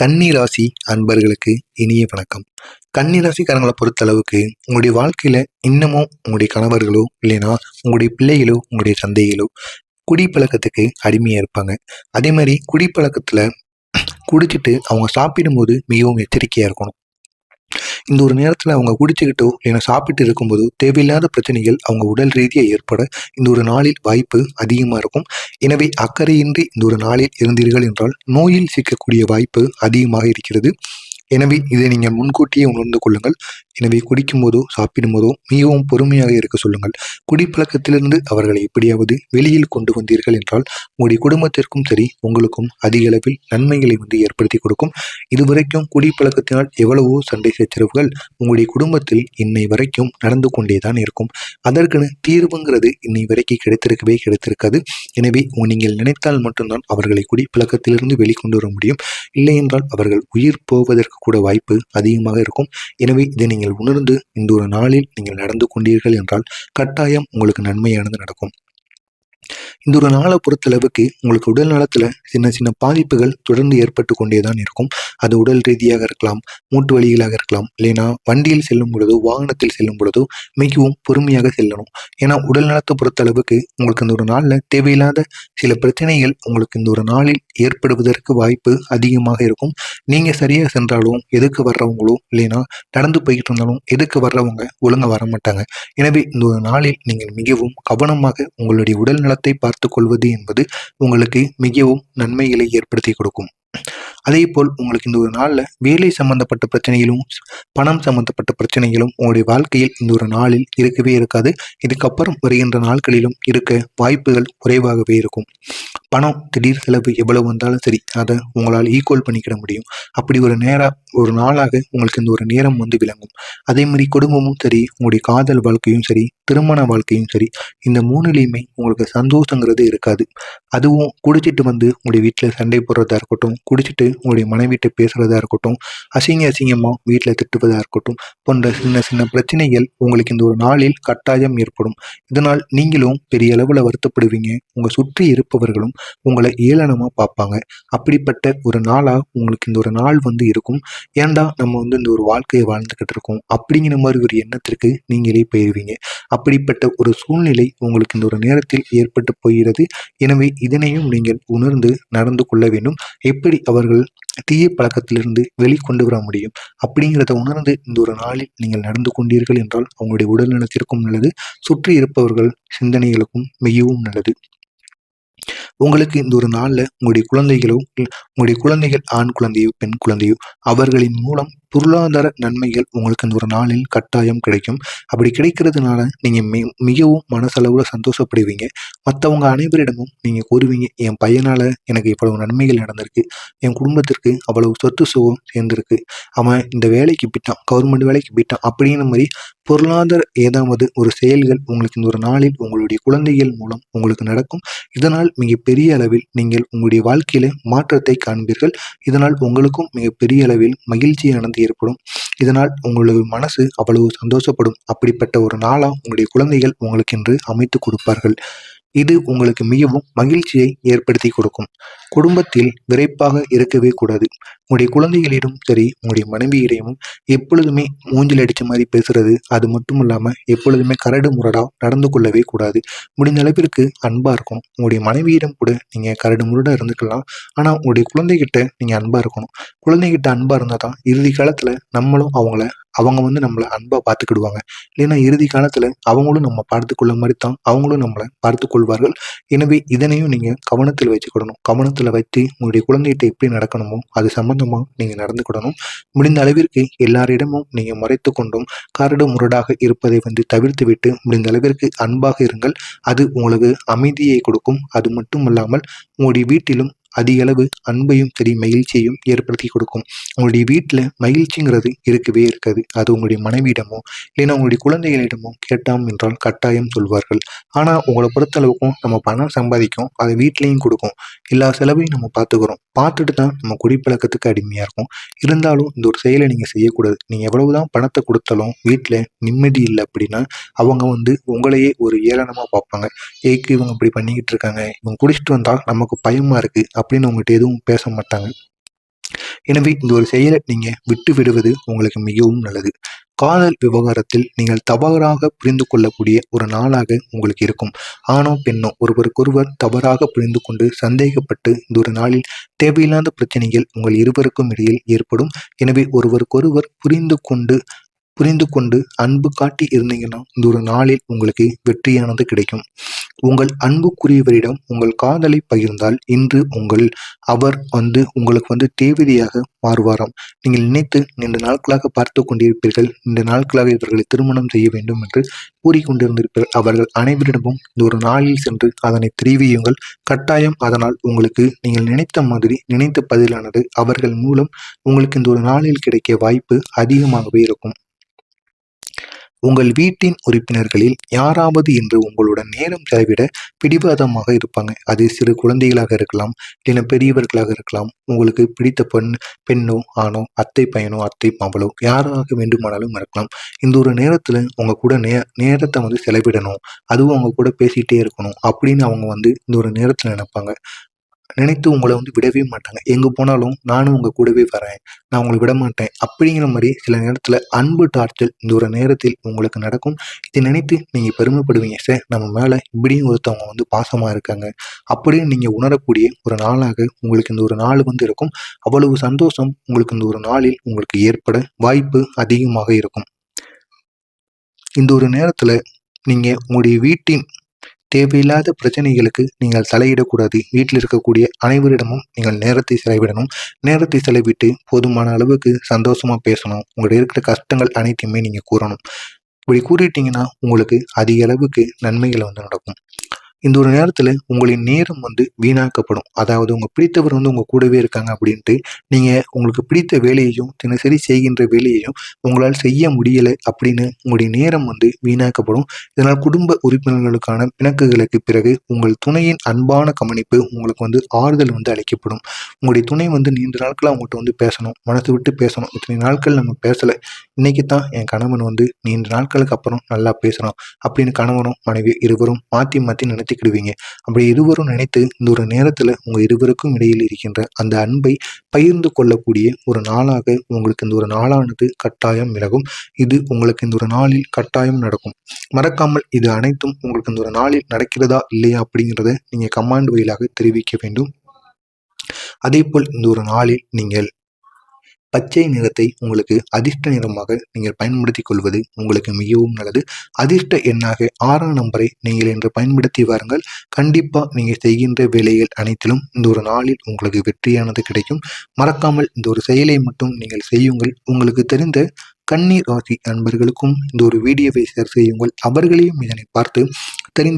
கன்னி ராசி அன்பர்களுக்கு இனிய வணக்கம். கன்னி ராசிக்காரங்களை பொறுத்தளவுக்கு உங்களுடைய வாழ்க்கையில இன்னமும் உங்களுடைய கணவர்களோ இல்லைன்னா உங்களுடைய பிள்ளைகளோ உங்களுடைய தந்தைகளோ குடிப்பழக்கத்துக்கு அடிமையா இருப்பாங்க. அதே மாதிரி குடிப்பழக்கத்துல குடிச்சிட்டு அவங்க சாப்பிடும்போது மிகவும் எச்சரிக்கையா இருக்கணும். இந்த ஒரு நேரத்தில் அவங்க குடிச்சுக்கிட்டோ இல்லைன்னா சாப்பிட்டு இருக்கும்போது தேவையில்லாத பிரச்சனைகள் அவங்க உடல் ரீதியாக ஏற்பட இந்த ஒரு நாளில் வாய்ப்பு அதிகமாக இருக்கும். எனவே அக்கறையின்றி இந்த ஒரு நாளில் இருந்தீர்கள் என்றால் நோயில் சிக்கக்கூடிய வாய்ப்பு அதிகமாக இருக்கிறது. எனவே இதை நீங்கள் முன்கூட்டியே உணர்ந்து கொள்ளுங்கள். எனவே குடிக்கும் போதோ சாப்பிடும் போதோ மிகவும் பொறுமையாக இருக்க சொல்லுங்கள். குடிப்பழக்கத்திலிருந்து அவர்களை எப்படியாவது வெளியில் கொண்டு வந்தீர்கள் என்றால் உங்களுடைய குடும்பத்திற்கும் சரி உங்களுக்கும் அதிக அளவில் நன்மைகளை வந்து ஏற்படுத்தி கொடுக்கும். இதுவரைக்கும் குடிப்பழக்கத்தினால் எவ்வளவோ சண்டை சச்சரவுகள் உங்களுடைய குடும்பத்தில் இன்னை வரைக்கும் நடந்து கொண்டே தான் இருக்கும். அதற்குன்னு தீர்வுங்கிறது இன்னை வரைக்கும் கிடைத்திருக்கவே கிடைத்திருக்காது. எனவே நீங்கள் நினைத்தால் மட்டும்தான் அவர்களை குடிப்பழக்கத்திலிருந்து வெளிக்கொண்டு வர முடியும். இல்லை என்றால் அவர்கள் உயிர் போவதற்கு கூட வாய்ப்பு அதிகமாக இருக்கும். எனவே இதை நீங்கள் உணர்ந்து இந்த ஒரு நாளில் நீங்கள் நடந்து கொண்டீர்கள் என்றால் கட்டாயம் உங்களுக்கு நன்மையானது நடக்கும். இந்த ஒரு நாளை பொறுத்தளவுக்கு உங்களுக்கு உடல் நலத்தில் சின்ன சின்ன பாதிப்புகள் தொடர்ந்து ஏற்பட்டு கொண்டே தான் இருக்கும். அது உடல் ரீதியாக இருக்கலாம் மூட்டு வழிகளாக இருக்கலாம் இல்லைனா வண்டியில் செல்லும் பொழுதோ வாகனத்தில் செல்லும் பொழுதோ மிகவும் பொறுமையாக செல்லணும். ஏன்னா உடல் நலத்தை பொறுத்தளவுக்கு உங்களுக்கு இந்த ஒரு நாளில் தேவையில்லாத சில பிரச்சனைகள் உங்களுக்கு இந்த ஒரு நாளில் ஏற்படுவதற்கு வாய்ப்பு அதிகமாக இருக்கும். நீங்கள் சரியாக சென்றாலும் எதுக்கு வர்றவங்களோ இல்லைனா நடந்து போய்கிட்டு இருந்தாலும் எதுக்கு வர்றவங்க ஒழுங்காக வர மாட்டாங்க எனவே இந்த ஒரு நாளில் நீங்கள் மிகவும் கவனமாக உங்களுடைய உடல் நலத்தை பார்த்து கொள்வது என்பது உங்களுக்கு மிகவும் நன்மைகளை ஏற்படுத்தி கொடுக்கும். அதே போல் உங்களுக்கு இந்த ஒரு நாளில் வேலை சம்பந்தப்பட்ட பிரச்சனைகளும் பணம் சம்பந்தப்பட்ட பிரச்சனைகளும் உங்களுடைய வாழ்க்கையில் இந்த ஒரு நாளில் இருக்கவே இருக்காது. இதுக்கப்புறம் வருகின்ற நாட்களிலும் இருக்க வாய்ப்புகள் குறைவாகவே இருக்கும். பணம் திடீர் செலவு எவ்வளவு வந்தாலும் சரி அதை உங்களால் ஈக்குவல் பண்ணிக்கிட முடியும். அப்படி ஒரு நேரம் ஒரு நாளாக உங்களுக்கு இந்த ஒரு நேரம் வந்து விளங்கும். அதே மாதிரி குடும்பமும் சரி உங்களுடைய காதல் வாழ்க்கையும் சரி திருமண வாழ்க்கையும் சரி இந்த மூணுலேயுமே உங்களுக்கு சந்தோஷங்கிறது இருக்காது. அதுவும் குடிச்சிட்டு வந்து உங்களுடைய வீட்டில் சண்டை போடுறதா இருக்கட்டும் குடிச்சிட்டு உங்களுடைய மனைவிட்டு பேசுறதா இருக்கட்டும் அசிங்க அசிங்கமாக வீட்டில் திட்டுவதா இருக்கட்டும் போன்ற சின்ன சின்ன பிரச்சனைகள் உங்களுக்கு இந்த ஒரு நாளில் கட்டாயம் ஏற்படும். இதனால் நீங்களும் பெரிய அளவில் வருத்தப்படுவீங்க. உங்கள் சுற்றி இருப்பவர்களும் உங்களை ஏளனமாக பார்ப்பாங்க. அப்படிப்பட்ட ஒரு நாளாக உங்களுக்கு இந்த ஒரு நாள் வந்து இருக்கும். ஏன்டா நம்ம வந்து இந்த ஒரு வாழ்க்கையை வாழ்ந்துக்கிட்டு இருக்கோம்? அப்படிங்கிற மாதிரி ஒரு எண்ணத்திற்கு நீங்களே போயிடுவீங்க அப்படிப்பட்ட ஒரு சூழ்நிலை உங்களுக்கு இந்த ஒரு நேரத்தில் ஏற்பட்டு போகிறது. எனவே இதனையும் நீங்கள் உணர்ந்து நடந்து கொள்ள வேண்டும். எப்படி அவர்கள் தீய பழக்கத்திலிருந்து வெளிக்கொண்டு வர முடியும்? அப்படிங்கிறத உணர்ந்து இந்த ஒரு நாளில் நீங்கள் நடந்து கொண்டீர்கள் என்றால் அவங்களுடைய உடல் நலத்திற்கும் நல்லது. சுற்றி இருப்பவர்கள் சிந்தனைகளுக்கும் மிகவும் நல்லது. உங்களுக்கு இந்த ஒரு நாளில் உங்களுடைய குழந்தைகளோ உங்களுடைய குழந்தைகள் ஆண் குழந்தையோ பெண் குழந்தையோ அவர்களின் மூலம் பொருளாதார நன்மைகள் உங்களுக்கு இந்த ஒரு நாளில் கட்டாயம் கிடைக்கும். அப்படி கிடைக்கிறதுனால நீங்கள் மி மிகவும் மனசளவில் சந்தோஷப்படுவீங்க. மற்றவங்க அனைவரிடமும் நீங்கள் கூறுவீங்க என் பையனால் எனக்கு இவ்வளவு நன்மைகள் நடந்திருக்கு. என் குடும்பத்திற்கு அவ்வளவு சொத்து சுகம் சேர்ந்திருக்கு. அவன் இந்த வேலைக்கு போயிட்டான் கவர்மெண்ட் வேலைக்கு போயிட்டான் அப்படிங்கிற மாதிரி பொருளாதார ஏதாவது ஒரு செயல்கள் உங்களுக்கு இந்த ஒரு நாளில் உங்களுடைய குழந்தைகள் மூலம் உங்களுக்கு நடக்கும். இதனால் மிகப்பெரிய அளவில் நீங்கள் உங்களுடைய வாழ்க்கையில மாற்றத்தை காண்பீர்கள். இதனால் உங்களுக்கும் மிகப்பெரிய அளவில் மகிழ்ச்சியானது ஏற்படும். இதனால் உங்களது மனசு அவ்வளவு சந்தோஷப்படும். அப்படிப்பட்ட ஒரு நாளாக உங்களுடைய குழந்தைகள் உங்களுக்கு என்று அமைத்து கொடுப்பார்கள். இது உங்களுக்கு மிகவும் மகிழ்ச்சியை ஏற்படுத்தி கொடுக்கும். குடும்பத்தில் விரைப்பாக இருக்கவே கூடாது. உங்களுடைய குழந்தைகளிடம் சரி உங்களுடைய மனைவியிடமும் எப்பொழுதுமே மூஞ்சில் அடித்த மாதிரி பேசுறது அது மட்டும் இல்லாமல் எப்பொழுதுமே கரடு முரடாக நடந்து கொள்ளவே கூடாது. முடிந்த அளவிற்கு அன்பாக இருக்கும் உங்களுடைய மனைவியிடம் கூட நீங்கள் கரடு முரடாக இருந்துக்கலாம். ஆனால் உங்களுடைய குழந்தைகிட்ட நீங்கள் அன்பாக இருக்கணும். குழந்தைகிட்ட அன்பாக இருந்தால் தான் இறுதி காலத்தில் நம்மளும் அவங்கள அவங்க வந்து நம்மளை அன்பாக பார்த்துக்கிடுவாங்க. இல்லைன்னா இறுதி காலத்தில் அவங்களும் நம்ம பார்த்துக்கொள்ள மாதிரி தான் அவங்களும் நம்மளை பார்த்து கொள்வார்கள் எனவே இதனையும் நீங்கள் கவனத்தில் வச்சுக்கிடணும் கவனத்தில் வைத்து உங்களுடைய குழந்தைகிட்ட எப்படி நடக்கணுமோ அது சம்பந்தமாக நீங்கள் நடந்துக்கிடணும். முடிந்த அளவிற்கு எல்லாரிடமும் நீங்கள் மறைத்து கொண்டும் கரடு முரடாக இருப்பதை வந்து தவிர்த்து விட்டு முடிந்த அளவிற்கு அன்பாக இருங்கள். அது உங்களுக்கு அமைதியை கொடுக்கும். அது மட்டும் இல்லாமல் உங்களுடைய வீட்டிலும் அதிக அளவு அன்பையும் சரி மகிழ்ச்சியையும் ஏற்படுத்தி கொடுக்கும். உங்களுடைய வீட்டில் மகிழ்ச்சிங்கிறது இருக்கவே இருக்காது. அது உங்களுடைய மனைவியிடமோ இல்லைன்னா உங்களுடைய குழந்தைகளிடமோ கேட்டாம் என்றால் கட்டாயம் சொல்வார்கள். ஆனால் உங்களை பொறுத்தளவுக்கும் நம்ம பணம் சம்பாதிக்கும் அதை வீட்லேயும் கொடுக்கும். எல்லா செலவையும் நம்ம பார்த்துக்கிறோம். பார்த்துட்டு தான் நம்ம குடிப்பழக்கத்துக்கு அடிமையாக இருக்கும். இருந்தாலும் இந்த ஒரு செயலை நீங்கள் செய்யக்கூடாது. நீங்கள் எவ்வளவுதான் பணத்தை கொடுத்தாலும் வீட்டில் நிம்மதி இல்லை அப்படின்னா அவங்க வந்து உங்களையே ஒரு ஏளனமாக பார்ப்பாங்க. ஏக்கு இவங்க இப்படி பண்ணிக்கிட்டு இருக்காங்க. இவங்க குடிச்சிட்டு வந்தால் நமக்கு பயமாக இருக்குது அப்படின்னு உங்கள்கிட்ட எதுவும் பேச மாட்டாங்க. எனவே இந்த ஒரு செயலை நீங்கள் விட்டு விடுவது உங்களுக்கு மிகவும் நல்லது. காதல் விவகாரத்தில் நீங்கள் தவறாக புரிந்து கொள்ளக்கூடிய ஒரு நாளாக உங்களுக்கு இருக்கும். ஆணோ பெண்ணோ ஒருவருக்கொருவர் தவறாக புரிந்து கொண்டு சந்தேகப்பட்டு இந்த ஒரு நாளில் தேவையில்லாத பிரச்சனைகள் உங்கள் இருவருக்கும் இடையில் ஏற்படும். எனவே ஒருவருக்கொருவர் புரிந்து கொண்டு புரிந்து கொண்டு அன்பு காட்டி இருந்தீங்கன்னா இந்த ஒரு நாளில் உங்களுக்கு வெற்றியானது கிடைக்கும். உங்கள் அன்புக்குரியவரிடம் உங்கள் காதலை பகிர்ந்தால் இன்று உங்கள் அவர் வந்து உங்களுக்கு வந்து தேவதையாக மாறுவாராம். நீங்கள் நினைத்து நீண்ட நாட்களாக பார்த்து கொண்டிருப்பீர்கள். இந்த நாட்களாக இவர்களை திருமணம் செய்ய வேண்டும் என்று கூறிக்கொண்டிருந்திருப்பீர்கள். அவர்கள் அனைவரிடமும் இந்த ஒரு நாளில் சென்று அதனை தெரிவியுங்கள். கட்டாயம் அதனால் உங்களுக்கு நீங்கள் நினைத்த மாதிரி நினைத்த பதிலானது அவர்கள் மூலம் உங்களுக்கு இந்த ஒரு நாளில் கிடைக்க வாய்ப்பு அதிகமாகவே இருக்கும். உங்கள் வீட்டின் உறுப்பினர்களில் யாராவது இன்று உங்களுடன் நேரம் செலவிட பிடிவாதமாக இருப்பாங்க. அது சிறு குழந்தைகளாக இருக்கலாம் இல்லைன்னா பெரியவர்களாக இருக்கலாம். உங்களுக்கு பிடித்த பெண் பெண்ணோ ஆணோ அத்தை பையனோ அத்தை மாவளோ யாராக வேண்டுமானாலும் இருக்கலாம். இந்த ஒரு நேரத்தில் உங்கள் கூட நே நேரத்தை வந்து செலவிடணும். அதுவும் அவங்க கூட பேசிகிட்டே இருக்கணும் அப்படின்னு அவங்க வந்து இந்த ஒரு நேரத்தில் நினைப்பாங்க. நினைத்து உங்களை வந்து விடவே மாட்டாங்க. எங்கே போனாலும் நானும் உங்கள் கூடவே வரேன். நான் உங்களை விட மாட்டேன். அப்படிங்கிற மாதிரி சில நேரத்தில் அன்பு டார்ச்சல் இந்த ஒரு நேரத்தில் உங்களுக்கு நடக்கும். இதை நினைத்து நீங்கள் பெருமைப்படுவீங்க. சார் நம்ம மேலே இப்படியும் ஒருத்தவங்க வந்து பாசமாக இருக்காங்க. அப்படின்னு நீங்கள் உணரக்கூடிய ஒரு நாளாக உங்களுக்கு இந்த ஒரு நாள் வந்து இருக்கும். அவ்வளவு சந்தோஷம் உங்களுக்கு இந்த ஒரு நாளில் உங்களுக்கு ஏற்பட வாய்ப்பு அதிகமாக இருக்கும். இந்த ஒரு நேரத்தில் நீங்கள் உங்களுடைய வீட்டின் தேவையில்லாத பிரச்சனைகளுக்கு நீங்கள் தலையிடக்கூடாது. வீட்டில் இருக்கக்கூடிய அனைவரிடமும் நீங்கள் நேரத்தை செலவிடணும். நேரத்தை செலவிட்டு போதுமான அளவுக்கு சந்தோஷமாக பேசணும். உங்கள்கிட்ட இருக்கிற கஷ்டங்கள் அனைத்தையுமே நீங்கள் கூறணும். இப்படி கூறிட்டீங்கன்னா உங்களுக்கு அதிக அளவுக்கு நன்மைகள் வந்து நடக்கும். இந்த ஒரு நேரத்தில் உங்களின் நேரம் வந்து வீணாக்கப்படும். அதாவது உங்கள் பிடித்தவர் வந்து உங்கள் கூடவே இருக்காங்க அப்படின்ட்டு நீங்கள் உங்களுக்கு பிடித்த வேலையையும் தினசரி செய்கின்ற வேலையையும் உங்களால் செய்ய முடியலை அப்படின்னு உங்களுடைய நேரம் வந்து வீணாக்கப்படும். இதனால் குடும்ப உறுப்பினர்களுக்கான பிணக்குகளுக்கு பிறகு உங்கள் துணையின் அன்பான கவனிப்பு உங்களுக்கு வந்து ஆறுதல் வந்து அளிக்கப்படும். உங்களுடைய துணை வந்து நீண்ட நாட்கள் அவங்ககிட்ட வந்து பேசணும் மனசு விட்டு பேசணும். இத்தனை நாட்கள் நம்ம பேசலை இன்னைக்கு தான் என் கணவன் வந்து நீண்ட நாட்களுக்கு அப்புறம் நல்லா பேசணும் அப்படின்னு கணவனும் மனைவி இருவரும் மாற்றி மாற்றி நினைத்து நினைத்துக்கிடுவீங்க அப்படி இருவரும் நினைத்து இந்த ஒரு நேரத்தில் உங்கள் இருவருக்கும் இடையில் இருக்கின்ற அந்த அன்பை பகிர்ந்து கொள்ளக்கூடிய ஒரு நாளாக உங்களுக்கு இந்த ஒரு நாளானது கட்டாயம் விலகும். இது உங்களுக்கு இந்த ஒரு நாளில் கட்டாயம் நடக்கும். மறக்காமல் இது அனைத்தும் உங்களுக்கு இந்த ஒரு நாளில் நடக்கிறதா இல்லையா அப்படிங்கிறத நீங்கள் கமாண்ட் வழியாக தெரிவிக்க வேண்டும். அதே போல் இந்த ஒரு நாளில் நீங்கள் பச்சை நிறத்தை உங்களுக்கு அதிர்ஷ்ட நிறமாக நீங்கள் பயன்படுத்திக் கொள்வது உங்களுக்கு மிகவும் நல்லது. அதிர்ஷ்ட எண்ணாக ஆறாம் நம்பரை நீங்கள் என்று பயன்படுத்தி வாருங்கள். கண்டிப்பாக நீங்கள் செய்கின்ற வேலைகள் அனைத்திலும் இந்த ஒரு நாளில் உங்களுக்கு வெற்றியானது கிடைக்கும். மறக்காமல் இந்த ஒரு செயலை மட்டும் நீங்கள் செய்யுங்கள். உங்களுக்கு தெரிந்த கண்ணீர் ராசி அன்பர்களுக்கும் இந்த ஒரு வீடியோவை ஷேர் செய்யுங்கள். அவர்களையும் இதனை பார்த்து தெரிந்து